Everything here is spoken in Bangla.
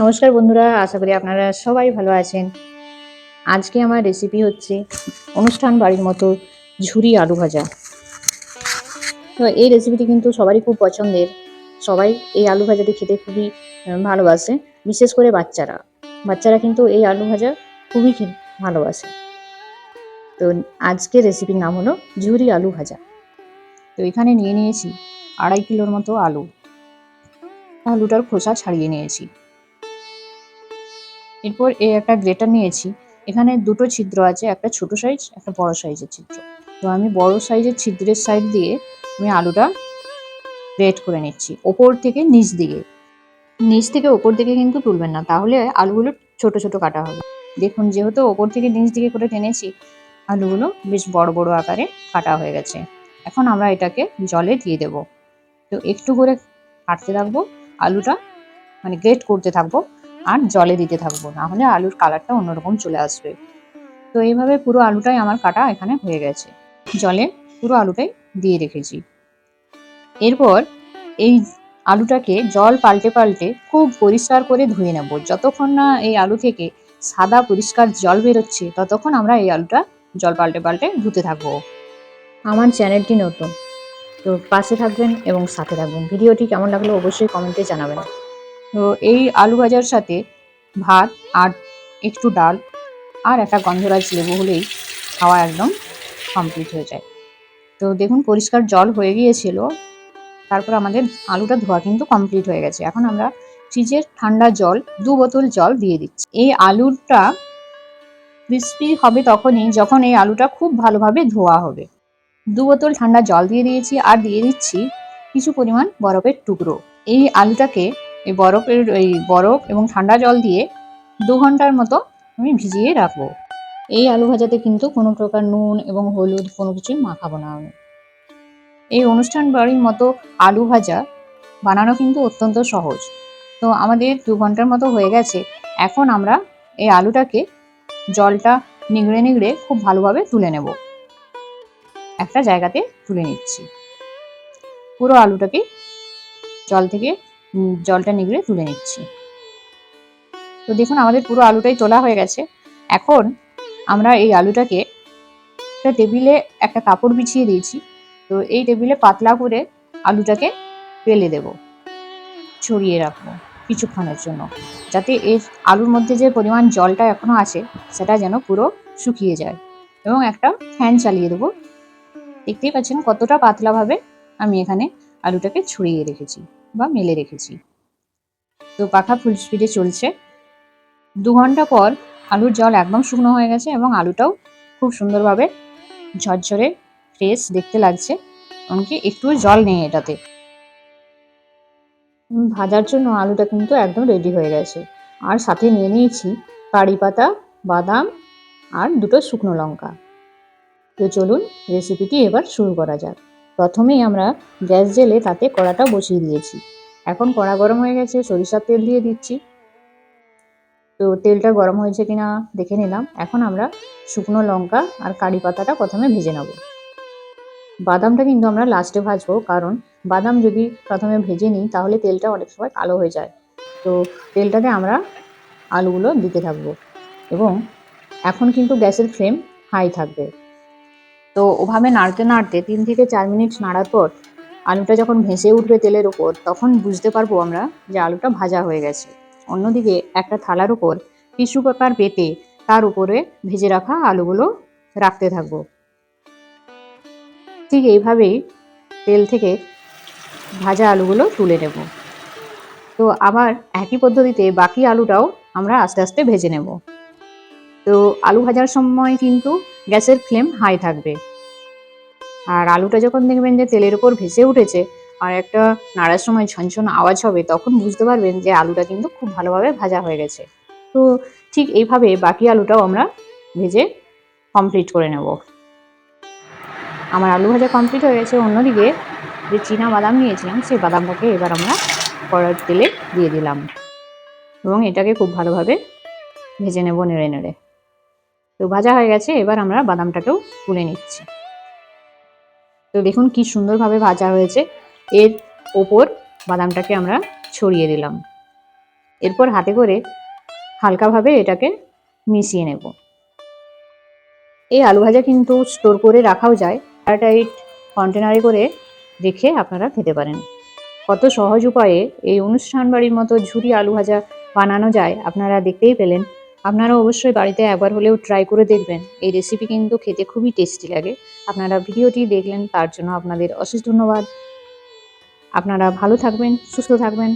নমস্কার বন্ধুরা, আশা করি আপনারা সবাই ভালো আছেন। আজকে আমার রেসিপি হচ্ছে অনুষ্ঠান বাড়ির মতো ঝুরি আলু ভাজা। তো এই রেসিপিটি কিন্তু সবারই খুব পছন্দের। সবাই এই আলু ভাজাটি খেতে খুবই ভালোবাসে, বিশেষ করে বাচ্চারা। বাচ্চারা কিন্তু এই আলু ভাজা খুবই ভালোবাসে। তো আজকে রেসিপির নাম হলো ঝুরি আলু ভাজা। তো এখানে নিয়ে নিয়েছি আড়াই কিলোর মতো আলু। আলুটার খোসা ছাড়িয়ে নিয়েছি। এরপর এই একটা গ্রেটার নিয়েছি। এখানে দুটো ছিদ্র আছে, একটা ছোট সাইজ একটা বড় সাইজের ছিদ্র। তো আমি বড় সাইজের ছিদ্রের সাইড দিয়ে আমি আলুটা গ্রেট করে নিচ্ছি, ওপর থেকে নিচ দিকে। নিচ থেকে ওপর দিকে কিন্তু তুলবেন না, তাহলে আলুগুলো ছোট ছোট কাটা হবে। দেখুন, যেহেতু ওপর থেকে নিচ দিকে করে টেনেছি, আলুগুলো বেশ বড় বড় আকারে কাটা হয়ে গেছে। এখন আমরা এটাকে জলে দিয়ে দেব। তো একটু করে কাটতে থাকব, আলুটা মানে গ্রেট করতে থাকব। আর জলে দিতে থাকব, না হলে আলুর কালারটা অন্যরকম চলে আসবে। তো এইভাবে পুরো আলুটাই আমার কাটা এখানে হয়ে গেছে। জলে পুরো আলুটাই দিয়ে রেখেছি। এরপর এই আলুটাকে জল পাল্টে পাল্টে খুব পরিষ্কার করে ধুয়ে নেব। যতক্ষণ না এই আলু থেকে সাদা পরিষ্কার জল বেরোচ্ছে, ততক্ষণ আমরা এই আলুটা জল পাল্টে পাল্টে ধুতে থাকব। আমার চ্যানেলটি নতুন, তো পাশে থাকবেন এবং সাথে থাকবেন। ভিডিওটি কেমন লাগল অবশ্যই কমেন্টে জানাবেন। তো এই আলু ভাজার সাথে ভাত আর একটু ডাল আর একটা গন্ধরাজ লেবু হলেই খাওয়া একদম কমপ্লিট হয়ে যায়। তো দেখুন পরিষ্কার জল হয়ে গিয়েছিল, তারপর আমাদের আলুটা ধোয়া কিন্তু কমপ্লিট হয়ে গেছে। এখন আমরা ফ্রিজের ঠান্ডা জল, দু বোতল জল দিয়ে দিচ্ছি। এই আলুটা ক্রিস্পি হবে তখনই যখন এই আলুটা খুব ভালোভাবে ধোয়া হবে। দু বোতল ঠান্ডা জল দিয়ে দিয়েছি আর দিয়ে দিচ্ছি কিছু পরিমাণ বরফের টুকরো। এই আলুটাকে এই বরফের, এই বরফ এবং ঠান্ডা জল দিয়ে দু ঘণ্টার মতো আমি ভিজিয়ে রাখব। এই আলু ভাজাতে কিন্তু কোনো প্রকার নুন এবং হলুদ কোনো কিছুই মাখাবো না আমি। এই অনুষ্ঠান বাড়ির মতো আলু ভাজা বানানো কিন্তু অত্যন্ত সহজ। তো আমাদের দু ঘণ্টার মতো হয়ে গেছে। এখন আমরা এই আলুটাকে জলটা নিগড়ে নিগড়ে খুব ভালোভাবে তুলে নেব। একটা জায়গাতে তুলে নিচ্ছি। পুরো আলুটাকে জল থেকে জলটা নিগড়ে তুলে নিচ্ছি। তো দেখুন, আমাদের পুরো আলুটাই তোলা হয়ে গেছে। এখন আমরা এই আলুটাকে একটা টেবিলে একটা কাপড় বিছিয়ে দিয়েছি। তো এই টেবিলে পাতলা করে আলুটাকে ফেলে দেব। ছড়িয়ে রাখব কিছুক্ষণের জন্য। যাতে এর আলুর মধ্যে যে পরিমাণ জলটা এখনও আছে, সেটা যেন পুরো শুকিয়ে যায়। এবং একটা ফ্যান চালিয়ে দেবো। দেখতেই পাচ্ছেন কতটা পাতলাভাবে আমি এখানে আলুটাকে ছড়িয়ে রেখেছি। বা মেলে রেখেছি। তো পাখা ফুল স্পিডে চলছে। দু ঘণ্টা পর আলুর জল একদম শুকনো হয়ে গেছে এবং আলুটাও খুব সুন্দরভাবে ঝরঝরে ফ্রেশ দেখতে লাগছে, এমনকি একটু জল নেই এটাতে। ভাজার জন্য আলুটা কিন্তু একদম রেডি হয়ে গেছে। আর সাথে নিয়ে নিয়েছি কারি পাতা, বাদাম আর দুটো শুকনো লঙ্কা। তো চলুন রেসিপিটি এবার শুরু করা যাক। প্রথমেই আমরা গ্যাস জেলে তাতে কড়াটা বসিয়ে দিয়েছি। এখন কড়া গরম হয়ে গেছে, সরিষার তেল দিয়ে দিচ্ছি। তো তেলটা গরম হয়েছে কিনা দেখে নিলাম। এখন আমরা শুকনো লঙ্কা আর কারি পাতাটা প্রথমে ভেজে নেব। বাদামটা কিন্তু আমরা লাস্টে ভাজবো, কারণ বাদাম যদি প্রথমে ভেজে নিই, তাহলে তেলটা অনেক সময় কালো হয়ে যায়। তো তেলটাতে আমরা আলুগুলো দিতে থাকব। এবং এখন কিন্তু গ্যাসের ফ্লেম হাই থাকবে। তো ওভাবে নাড়তে নাড়তে তিন থেকে চার মিনিট নাড়ার পর আলুটা যখন ভেসে উঠবে তেলের ওপর তখন বুঝতে পারব আমরা যে আলুটা ভাজা হয়ে গেছে। অন্যদিকে একটা থালার উপর টিস্যু পেপার পেতে তার উপরে ভেজে রাখা আলুগুলো রাখতে থাকব। ঠিক এইভাবেই তেল থেকে ভাজা আলুগুলো তুলে নেব। তো আবার একই পদ্ধতিতে বাকি আলুটাও আমরা আস্তে আস্তে ভেজে নেব। তো আলু ভাজার সময় কিন্তু গ্যাসের ফ্লেম হাই থাকবে। আর আলুটা যখন দেখবেন যে তেলের উপর ভেসে উঠেছে আর একটা নাড়ার সময় ঝনঝন আওয়াজ হবে, তখন বুঝতে পারবেন যে আলুটা কিন্তু খুব ভালোভাবে ভাজা হয়ে গেছে। তো ঠিক এইভাবে বাকি আলুটাও আমরা ভেজে কমপ্লিট করে নেব। আমার আলু ভাজা কমপ্লিট হয়ে গেছে। অন্যদিকে যে চীনা বাদাম নিয়েছিলাম, সেই বাদামটাকে এবার আমরা কড়ার তেলে দিয়ে দিলাম। এবং এটাকে খুব ভালোভাবে ভেজে নেব নেড়ে নেড়ে। তো ভাজা হয়ে গেছে, এবার আমরা বাদামটাকেও তুলে নিচ্ছি। তো দেখুন কি সুন্দরভাবে ভাজা হয়েছে। এর ওপর বাদামটাকে আমরা ছড়িয়ে দিলাম। এরপর হাতে করে হালকাভাবে এটাকে মিশিয়ে নেব। এই আলু ভাজা কিন্তু স্টোর করে রাখাও যায়। এয়ারটাইট কন্টেনারে করে রেখে আপনারা খেতে পারেন। কত সহজ উপায়ে এই অনুষ্ঠান বাড়ির মতো ঝুরি আলু ভাজা বানানো যায়, আপনারা দেখতেই পেলেন। আপনারা অবশ্যই বাড়িতে একবার হলেও ট্রাই করে দেখবেন। এই রেসিপি কিন্তু খেতে খুবই টেস্টি লাগে। আপনারা ভিডিওটি দেখলেন, তার জন্য আপনাদের অশেষ ধন্যবাদ। আপনারা ভালো থাকবেন, সুস্থ থাকবেন।